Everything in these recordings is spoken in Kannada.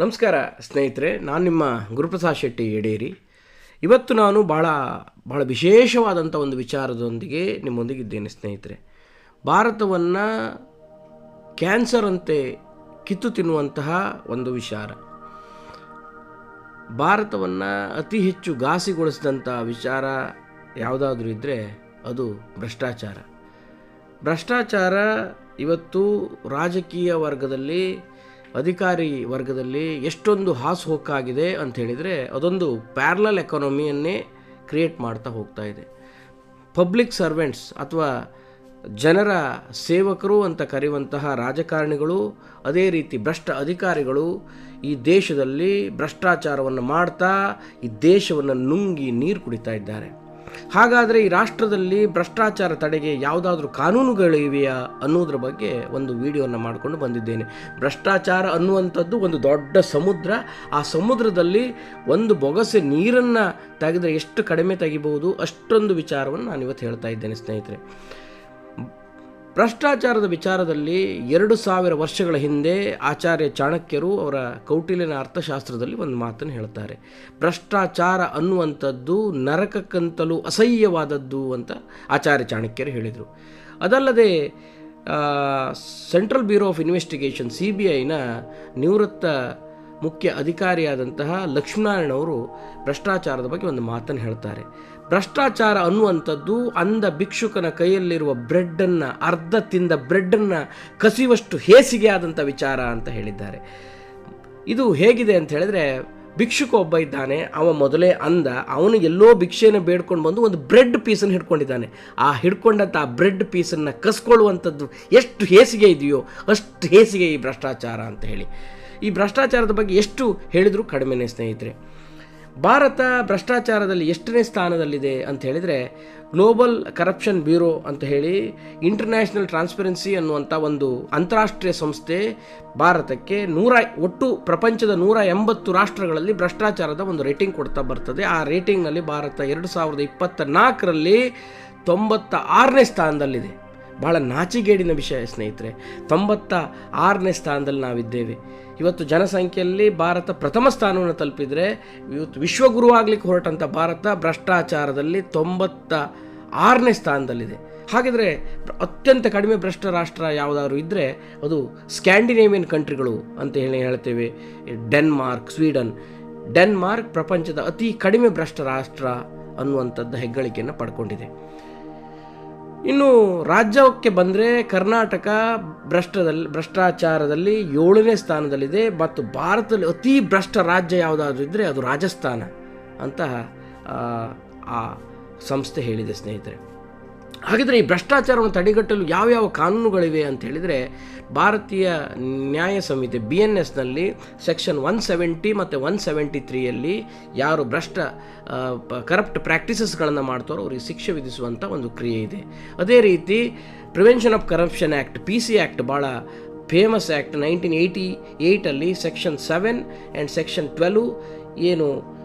ನಮಸ್ಕಾರ ಸ್ನೇಹಿತರೆ, ನಾನು ನಿಮ್ಮ ಗುರುಪ್ರಸಾದ್ ಶೆಟ್ಟಿ ಯಡೇರಿ. ಇವತ್ತು ನಾನು ಭಾಳ ಭಾಳ ವಿಶೇಷವಾದಂಥ ಒಂದು ವಿಚಾರದೊಂದಿಗೆ ನಿಮ್ಮೊಂದಿಗಿದ್ದೇನೆ ಸ್ನೇಹಿತರೆ. ಭಾರತವನ್ನು ಕ್ಯಾನ್ಸರ್ ಅಂತೆ ಕಿತ್ತು ತಿನ್ನುವಂತಹ ಒಂದು ವಿಚಾರ. ಭಾರತವನ್ನು ಅತಿ ಹೆಚ್ಚು ಘಾಸಿಗೊಳಿಸಿದಂಥ ವಿಚಾರ ಯಾವುದಾದ್ರೂ ಇದ್ದರೆ ಅದು ಭ್ರಷ್ಟಾಚಾರ. ಭ್ರಷ್ಟಾಚಾರ ಇವತ್ತು ರಾಜಕೀಯ ವರ್ಗದಲ್ಲಿ ಅಧಿಕಾರಿ ವರ್ಗದಲ್ಲಿ ಎಷ್ಟೊಂದು ಹಾಸುಹೊಕ್ಕಾಗಿದೆ ಅಂತ ಹೇಳಿದರೆ ಅದೊಂದು ಪ್ಯಾರಲಲ್ ಎಕಾನಮಿಯನ್ನೇ ಕ್ರಿಯೇಟ್ ಮಾಡ್ತಾ ಹೋಗ್ತಾ ಇದೆ. ಪಬ್ಲಿಕ್ ಸರ್ವೆಂಟ್ಸ್ ಅಥವಾ ಜನರ ಸೇವಕರು ಅಂತ ಕರೆಯುವಂತಹ ರಾಜಕಾರಣಿಗಳು, ಅದೇ ರೀತಿ ಭ್ರಷ್ಟ ಅಧಿಕಾರಿಗಳು ಈ ದೇಶದಲ್ಲಿ ಭ್ರಷ್ಟಾಚಾರವನ್ನು ಮಾಡ್ತಾ ಈ ದೇಶವನ್ನು ನುಂಗಿ ನೀರು ಕುಡಿತಾ ಇದ್ದಾರೆ. ಹಾಗಾದರೆ ಈ ರಾಷ್ಟ್ರದಲ್ಲಿ ಭ್ರಷ್ಟಾಚಾರ ತಡೆಗೆ ಯಾವುದಾದ್ರೂ ಕಾನೂನುಗಳಿವೆಯಾ ಅನ್ನೋದ್ರ ಬಗ್ಗೆ ಒಂದು ವಿಡಿಯೋನ ಮಾಡಿಕೊಂಡು ಬಂದಿದ್ದೇನೆ. ಭ್ರಷ್ಟಾಚಾರ ಅನ್ನುವಂಥದ್ದು ಒಂದು ದೊಡ್ಡ ಸಮುದ್ರ. ಆ ಸಮುದ್ರದಲ್ಲಿ ಒಂದು ಬೊಗಸೆ ನೀರನ್ನು ತೆಗೆದರೆ ಎಷ್ಟು ಕಡಿಮೆ ತೆಗಿಬಹುದು ಅಷ್ಟೊಂದು ವಿಚಾರವನ್ನು ನಾನು ಇವತ್ತು ಹೇಳ್ತಾ ಇದ್ದೇನೆ ಸ್ನೇಹಿತರೆ. ಭ್ರಷ್ಟಾಚಾರದ ವಿಚಾರದಲ್ಲಿ ಎರಡು ಸಾವಿರ ವರ್ಷಗಳ ಹಿಂದೆ ಆಚಾರ್ಯ ಚಾಣಕ್ಯರು ಅವರ ಕೌಟಿಲ್ಯನ ಅರ್ಥಶಾಸ್ತ್ರದಲ್ಲಿ ಒಂದು ಮಾತನ್ನು ಹೇಳ್ತಾರೆ. ಭ್ರಷ್ಟಾಚಾರ ಅನ್ನುವಂಥದ್ದು ನರಕಕ್ಕಂತಲೂ ಅಸಹ್ಯವಾದದ್ದು ಅಂತ ಆಚಾರ್ಯ ಚಾಣಕ್ಯರು ಹೇಳಿದರು. ಅದಲ್ಲದೆ central bureau of investigation, C B ಐನ ನಿವೃತ್ತ ಮುಖ್ಯ ಅಧಿಕಾರಿಯಾದಂತಹ ಲಕ್ಷ್ಮೀನಾರಾಯಣವರು ಭ್ರಷ್ಟಾಚಾರದ ಬಗ್ಗೆ ಒಂದು ಮಾತನ್ನು ಹೇಳ್ತಾರೆ. ಭ್ರಷ್ಟಾಚಾರ ಅನ್ನುವಂಥದ್ದು ಅಂದ ಭಿಕ್ಷುಕನ ಕೈಯಲ್ಲಿರುವ ಬ್ರೆಡ್ಡನ್ನು ಅರ್ಧ ತಿಂದ ಬ್ರೆಡ್ಡನ್ನು ಕಸಿಯುವಷ್ಟು ಹೇಸಿಗೆ ಆದಂಥ ವಿಚಾರ ಅಂತ ಹೇಳಿದ್ದಾರೆ. ಇದು ಹೇಗಿದೆ ಅಂತ ಹೇಳಿದ್ರೆ, ಭಿಕ್ಷುಕ ಒಬ್ಬ ಇದ್ದಾನೆ, ಅವ ಮೊದಲೇ ಅಂದ, ಅವನು ಎಲ್ಲೋ ಭಿಕ್ಷೆಯನ್ನು ಬೇಡ್ಕೊಂಡು ಬಂದು ಒಂದು ಬ್ರೆಡ್ ಪೀಸನ್ನು ಹಿಡ್ಕೊಂಡಿದ್ದಾನೆ. ಆ ಹಿಡ್ಕೊಂಡಂಥ ಆ ಬ್ರೆಡ್ ಪೀಸನ್ನು ಕಸ್ಕೊಳ್ಳುವಂಥದ್ದು ಎಷ್ಟು ಹೇಸಿಗೆ ಇದೆಯೋ ಅಷ್ಟು ಹೇಸಿಗೆ ಈ ಭ್ರಷ್ಟಾಚಾರ ಅಂತ ಹೇಳಿ. ಈ ಭ್ರಷ್ಟಾಚಾರದ ಬಗ್ಗೆ ಎಷ್ಟು ಹೇಳಿದರೂ ಕಡಿಮೆನೇ ಸ್ನೇಹಿತರೆ. ಭಾರತ ಭ್ರಷ್ಟಾಚಾರದಲ್ಲಿ ಎಷ್ಟನೇ ಸ್ಥಾನದಲ್ಲಿದೆ ಅಂತ ಹೇಳಿದರೆ ಗ್ಲೋಬಲ್ ಕರಪ್ಷನ್ ಬ್ಯೂರೋ ಅಂತ ಹೇಳಿ ಇಂಟರ್ನ್ಯಾಷನಲ್ ಟ್ರಾನ್ಸ್ಪರೆನ್ಸಿ ಅನ್ನುವಂಥ ಒಂದು ಅಂತಾರಾಷ್ಟ್ರೀಯ ಸಂಸ್ಥೆ ಭಾರತಕ್ಕೆ ನೂರ ಒಟ್ಟು ಪ್ರಪಂಚದ ನೂರ ಎಂಬತ್ತು ರಾಷ್ಟ್ರಗಳಲ್ಲಿ ಭ್ರಷ್ಟಾಚಾರದ ಒಂದು ರೇಟಿಂಗ್ ಕೊಡ್ತಾ ಬರ್ತದೆ. ಆ ರೇಟಿಂಗ್ನಲ್ಲಿ ಭಾರತ ಎರಡು ಸಾವಿರದ ಇಪ್ಪತ್ತ ನಾಲ್ಕರಲ್ಲಿ ತೊಂಬತ್ತ ಆರನೇ ಸ್ಥಾನದಲ್ಲಿದೆ. ಭಾಳ ನಾಚಿಗೇಡಿನ ವಿಷಯ, ಸ್ನೇಹಿತರೆ. ತೊಂಬತ್ತ ಆರನೇ ಸ್ಥಾನದಲ್ಲಿ ನಾವಿದ್ದೇವೆ. ಇವತ್ತು ಜನಸಂಖ್ಯೆಯಲ್ಲಿ ಭಾರತ ಪ್ರಥಮ ಸ್ಥಾನವನ್ನು ತಲುಪಿದರೆ, ಇವತ್ತು ವಿಶ್ವಗುರು ಆಗಲಿಕ್ಕೆ ಹೊರಟಂಥ ಭಾರತ ಭ್ರಷ್ಟಾಚಾರದಲ್ಲಿ ತೊಂಬತ್ತ ಆರನೇ ಸ್ಥಾನದಲ್ಲಿದೆ. ಹಾಗಿದ್ರೆ ಅತ್ಯಂತ ಕಡಿಮೆ ಭ್ರಷ್ಟ ರಾಷ್ಟ್ರ ಯಾವುದಾದ್ರು ಇದ್ದರೆ ಅದು ಸ್ಕ್ಯಾಂಡಿನೇವಿಯನ್ ಕಂಟ್ರಿಗಳು ಅಂತ ಹೇಳಿ ಹೇಳ್ತೇವೆ. Denmark, Sweden. ಡೆನ್ಮಾರ್ಕ್ ಪ್ರಪಂಚದ ಅತಿ ಕಡಿಮೆ ಭ್ರಷ್ಟ ರಾಷ್ಟ್ರ ಅನ್ನುವಂಥದ್ದು ಹೆಗ್ಗಳಿಕೆಯನ್ನು ಪಡ್ಕೊಂಡಿದೆ. ಇನ್ನು ರಾಜ್ಯಕ್ಕೆ ಬಂದರೆ ಕರ್ನಾಟಕ ಭ್ರಷ್ಟದಲ್ಲಿ, ಭ್ರಷ್ಟಾಚಾರದಲ್ಲಿ ಏಳನೇ ಸ್ಥಾನದಲ್ಲಿದೆ, ಮತ್ತು ಭಾರತದಲ್ಲಿ ಅತಿ ಭ್ರಷ್ಟ ರಾಜ್ಯ ಯಾವುದಾದ್ರೂ ಇದ್ದರೆ ಅದು ರಾಜಸ್ಥಾನ ಅಂತ ಆ ಸಂಸ್ಥೆ ಹೇಳಿದೆ ಸ್ನೇಹಿತರೆ. ಹಾಗಿದ್ರೆ ಈ ಭ್ರಷ್ಟಾಚಾರವನ್ನು ತಡೆಗಟ್ಟಲು ಯಾವ್ಯಾವ ಕಾನೂನುಗಳಿವೆ ಅಂತ ಹೇಳಿದರೆ ಭಾರತೀಯ ನ್ಯಾಯ ಸಂಹಿತೆ ಬಿ ಎನ್ ಎಸ್ನಲ್ಲಿ ಸೆಕ್ಷನ್ ಒನ್ ಸೆವೆಂಟಿ ಮತ್ತು ಒನ್ ಸೆವೆಂಟಿ ತ್ರೀಯಲ್ಲಿ ಯಾರು ಭ್ರಷ್ಟ ಕರಪ್ಟ್ ಪ್ರಾಕ್ಟೀಸಸ್ಗಳನ್ನು ಮಾಡ್ತಾರೋ ಅವರಿಗೆ ಶಿಕ್ಷೆ ವಿಧಿಸುವಂಥ ಒಂದು ಕ್ರಿಯೆ ಇದೆ. ಅದೇ ರೀತಿ prevention of corruption act P C act ಭಾಳ famous act nineteen eighty ಏಯ್ಟಲ್ಲಿ section seven and section twelve ಏನು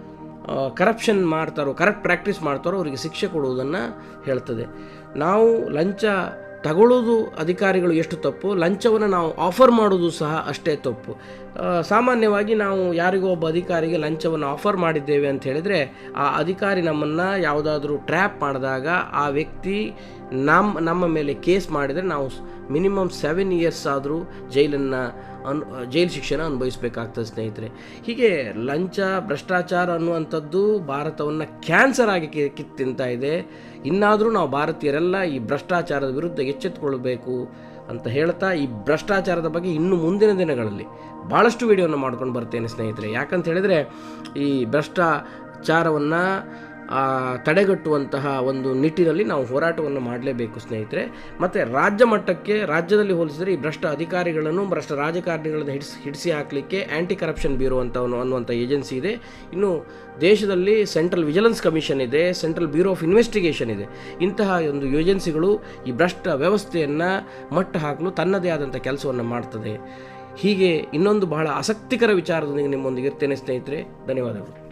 ಕರಪ್ಷನ್ ಮಾಡ್ತಾರೋ ಕರಪ್ಟ್ ಪ್ರಾಕ್ಟೀಸ್ ಮಾಡ್ತಾರೋ, ಅವರಿಗೆ ಶಿಕ್ಷೆ ಕೊಡುವುದನ್ನು ಹೇಳ್ತದೆ. ನಾವು ಲಂಚ ತಗೊಳ್ಳೋದು ಅಧಿಕಾರಿಗಳು ಎಷ್ಟು ತಪ್ಪು, ಲಂಚವನ್ನು ನಾವು ಆಫರ್ ಮಾಡೋದು ಸಹ ಅಷ್ಟೇ ತಪ್ಪು. ಸಾಮಾನ್ಯವಾಗಿ ನಾವು ಯಾರಿಗೋ ಒಬ್ಬ ಅಧಿಕಾರಿಗೆ ಲಂಚವನ್ನು ಆಫರ್ ಮಾಡಿದ್ದೇವೆ ಅಂತ ಹೇಳಿದರೆ, ಆ ಅಧಿಕಾರಿ ನಮ್ಮನ್ನು ಯಾವುದಾದ್ರೂ ಟ್ರ್ಯಾಪ್ ಮಾಡಿದಾಗ ಆ ವ್ಯಕ್ತಿ ನಮ್ಮ ನಮ್ಮ ಮೇಲೆ ಕೇಸ್ ಮಾಡಿದರೆ ನಾವು ಮಿನಿಮಮ್ ಸೆವೆನ್ ಇಯರ್ಸ್ ಆದರೂ ಜೈಲನ್ನು ಅನ್, ಜೈಲು ಶಿಕ್ಷಣ ಅನುಭವಿಸಬೇಕಾಗ್ತದೆ ಸ್ನೇಹಿತರೆ. ಹೀಗೆ ಲಂಚ, ಭ್ರಷ್ಟಾಚಾರ ಅನ್ನುವಂಥದ್ದು ಭಾರತವನ್ನು ಕ್ಯಾನ್ಸರ್ ಆಗಿ ಕಿತ್ತಿಂತ ತಿಂತಾ ಇದೆ. ಇನ್ನಾದರೂ ನಾವು ಭಾರತೀಯರೆಲ್ಲ ಈ ಭ್ರಷ್ಟಾಚಾರದ ವಿರುದ್ಧ ಎಚ್ಚೆತ್ತುಕೊಳ್ಬೇಕು. ಅಂತ ಹೇಳ್ತಾ ಈ ಭ್ರಷ್ಟಾಚಾರದ ಬಗ್ಗೆ ಇನ್ನು ಮುಂದಿನ ದಿನಗಳಲ್ಲಿ ಭಾಳಷ್ಟು ವಿಡಿಯೋನ ಮಾಡ್ಕೊಂಡು ಬರ್ತೇನೆ ಸ್ನೇಹಿತರೆ. ಯಾಕಂತ ಹೇಳಿದರೆ ಈ ಭ್ರಷ್ಟಾಚಾರವನ್ನು ತಡೆಗಟ್ಟುವಂತಹ ಒಂದು ನಿಟ್ಟಿನಲ್ಲಿ ನಾವು ಹೋರಾಟವನ್ನು ಮಾಡಲೇಬೇಕು ಸ್ನೇಹಿತರೆ. ಮತ್ತು ರಾಜ್ಯ ಮಟ್ಟಕ್ಕೆ ರಾಜ್ಯದಲ್ಲಿ ಹೋಲಿಸಿದರೆ ಈ ಭ್ರಷ್ಟ ಅಧಿಕಾರಿಗಳನ್ನು, ಭ್ರಷ್ಟ ರಾಜಕಾರಣಿಗಳನ್ನು ಹಿಡಿಸಿ ಹಿಡಿಸಿ ಹಾಕಲಿಕ್ಕೆ ಆ್ಯಂಟಿ ಕರಪ್ಷನ್ ಬ್ಯೂರೋ ಅಂತ ಅನ್ನುವಂಥ ಏಜೆನ್ಸಿ ಇದೆ. ಇನ್ನು ದೇಶದಲ್ಲಿ ಸೆಂಟ್ರಲ್ ವಿಜಿಲೆನ್ಸ್ ಕಮಿಷನ್ ಇದೆ, ಸೆಂಟ್ರಲ್ ಬ್ಯೂರೋ ಆಫ್ ಇನ್ವೆಸ್ಟಿಗೇಷನ್ ಇದೆ. ಇಂತಹ ಒಂದು ಏಜೆನ್ಸಿಗಳು ಈ ಭ್ರಷ್ಟ ವ್ಯವಸ್ಥೆಯನ್ನು ಮಟ್ಟ ಹಾಕಲು ತನ್ನದೇ ಆದಂಥ ಕೆಲಸವನ್ನು ಮಾಡ್ತದೆ. ಹೀಗೆ ಇನ್ನೊಂದು ಬಹಳ ಆಸಕ್ತಿಕರ ವಿಚಾರದೊಂದಿಗೆ ನಿಮ್ಮೊಂದಿಗೆ ಇರ್ತೇನೆ ಸ್ನೇಹಿತರೆ. ಧನ್ಯವಾದಗಳು.